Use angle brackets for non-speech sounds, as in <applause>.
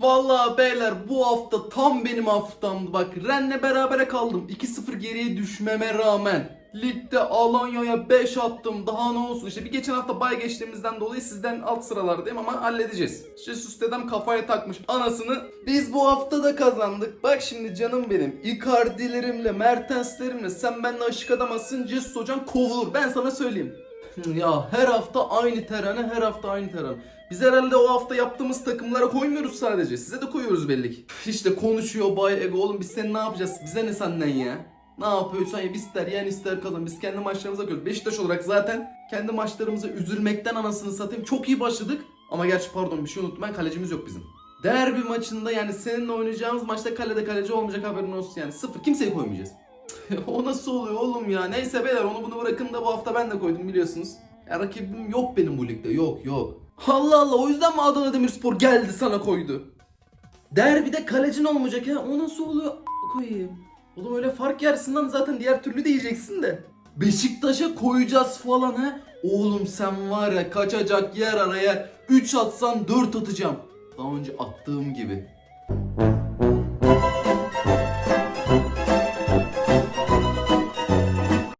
Vallahi beyler bu hafta tam benim haftamdı. Bak Ren'le berabere kaldım. 2-0 geriye düşmeme rağmen. Ligde Alanya'ya 5 attım. Daha ne olsun işte bir geçen hafta bay geçtiğimizden dolayı sizden alt sıralardayım ama halledeceğiz. Jesus dedem kafaya takmış anasını. Biz bu hafta da kazandık. Bak şimdi canım benim. Icardi'lerimle, Mertens'lerimle sen benimle aşık adamazsın. Jesus hocan kovulur. Ben sana söyleyeyim. Ya her hafta aynı terane, her hafta aynı terane. Biz herhalde o hafta yaptığımız takımlara koymuyoruz sadece. Size de koyuyoruz belli ki. İşte konuşuyor Bay Ego. Oğlum biz seni ne yapacağız? Bize ne senden ya? Ne yapıyorsan yap ister yen ister kazan. Biz kendi maçlarımıza bakıyoruz. Beşiktaş olarak zaten kendi maçlarımıza üzülmekten anasını satayım. Çok iyi başladık. Ama gerçi pardon bir şey unuttum ben kalecimiz yok bizim. Derbi maçında yani seninle oynayacağımız maçta kalede kaleci olmayacak haberin olsun yani. Sıfır kimseyi koymayacağız. <laughs> o nasıl oluyor oğlum ya? Neyse beyler onu bunu bırakın da bu hafta ben de koydum biliyorsunuz. Ya rakibim yok benim bu ligde yok yok. Allah Allah o yüzden mi Adana Demirspor geldi sana koydu? Derbide kalecin olmayacak ya o nasıl oluyor A- koyayım. Oğlum öyle fark yersin lan zaten diğer türlü diyeceksin de. Beşiktaş'a koyacağız falan ha. Oğlum sen var ya kaçacak yer araya 3 atsan 4 atacağım. Daha önce attığım gibi.